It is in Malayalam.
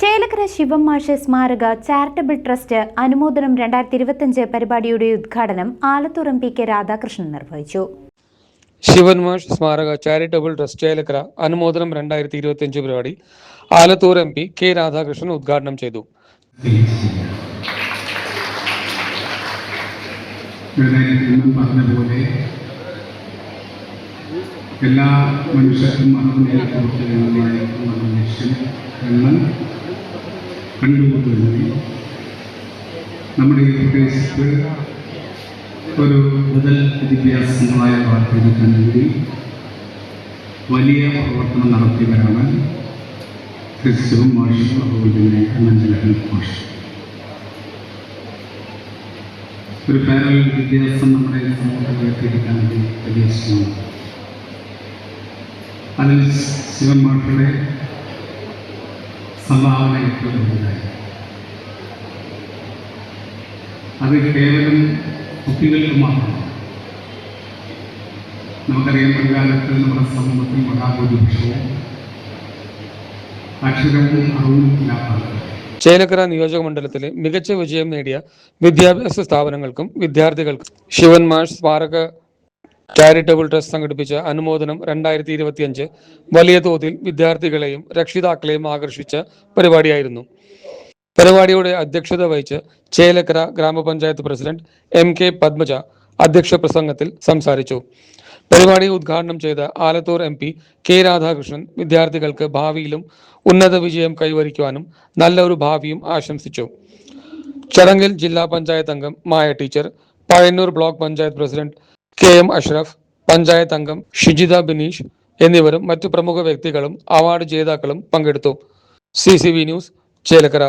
Chelakkara ശിവം മാഷ സ്മാരക ചാരിറ്റബിൾ ട്രസ്റ്റ് അനുമോദനം രണ്ടായിരത്തി ഇരുപത്തിയഞ്ച് പരിപാടിയുടെ ഉദ്ഘാടനം Alathur M P K Radhakrishnan നിർവഹിച്ചു. ശിവൻമാഷ് സ്മാരക ചാരിറ്റബിൾ ട്രസ്റ്റ് ചേലക്കര അനുമോദനം രണ്ടായിരത്തി ഇരുപത്തി അഞ്ച് പരിപാടി Alathur M P K Radhakrishnan ഉദ്ഘാടനം ചെയ്തു. എല്ലാ മനുഷ്യർക്കും എന്ന് കണ്ടുകൊണ്ടുവരുന്നത് നമ്മുടെ ഈ പ്രദേശത്ത് ഒരു മുതൽ വിദ്യാഭ്യാസമായ വാർത്തെടുക്കാൻ വേണ്ടി വലിയ പ്രവർത്തനം നടത്തിയവരാണ് ക്രിസ്തുവും മാഷും അതുപോലെ തന്നെ അനന്തലഹൻ മാഷ്. ഒരു പാരൽ വിദ്യാഭ്യാസം നമ്മുടെ സമൂഹത്തിൽ ഉയർത്തിയെടുക്കാൻ വലിയ ശ്രമം അതിൽ ശിവൻ മാഷയുടെ സംഭാവന അത് കേവലം കുട്ടികൾക്ക് മാത്രമാണ് നമുക്കറിയാം മുൻകാലത്ത് നമ്മുടെ സമൂഹത്തിൽ മഹാഭൂരിപക്ഷവും അക്ഷരവും അറിവും ഇല്ലാത്ത ചേനക്കര ചേലക്കര നിയോജക മണ്ഡലത്തിലെ മികച്ച വിജയം നേടിയ വിദ്യാഭ്യാസ സ്ഥാപനങ്ങൾക്കും വിദ്യാർത്ഥികൾക്കും ശിവൻമാഷ് സ്മാരക ചാരിറ്റബിൾ ട്രസ്റ്റ് സംഘടിപ്പിച്ച അനുമോദനം രണ്ടായിരത്തി ഇരുപത്തിയഞ്ച് വലിയ തോതിൽ വിദ്യാർത്ഥികളെയും രക്ഷിതാക്കളെയും ആകർഷിച്ച പരിപാടിയായിരുന്നു. പരിപാടിയുടെ അധ്യക്ഷത വഹിച്ച് ചേലക്കര ഗ്രാമപഞ്ചായത്ത് പ്രസിഡന്റ് എം കെ പത്മജ അധ്യക്ഷ പ്രസംഗത്തിൽ സംസാരിച്ചു. പരിപാടി ഉദ്ഘാടനം ചെയ്ത Alathur M P K Radhakrishnan വിദ്യാർത്ഥികൾക്ക് ഭാവിയിലും ഉന്നത വിജയം കൈവരിക്കുവാനും നല്ലൊരു ഭാവിയും ആശംസിച്ചു. ചടങ്ങിൽ ജില്ലാ പഞ്ചായത്ത് അംഗം Maya teacher Pazhayannur block panchayat president K M Ashraf panchayat അംഗം ഷിജിത ബിനീഷ് എന്നിവരും മറ്റു പ്രമുഖ വ്യക്തികളും അവാർഡ് ജേതാക്കളും പങ്കെടുത്തു. C news Chelakkara.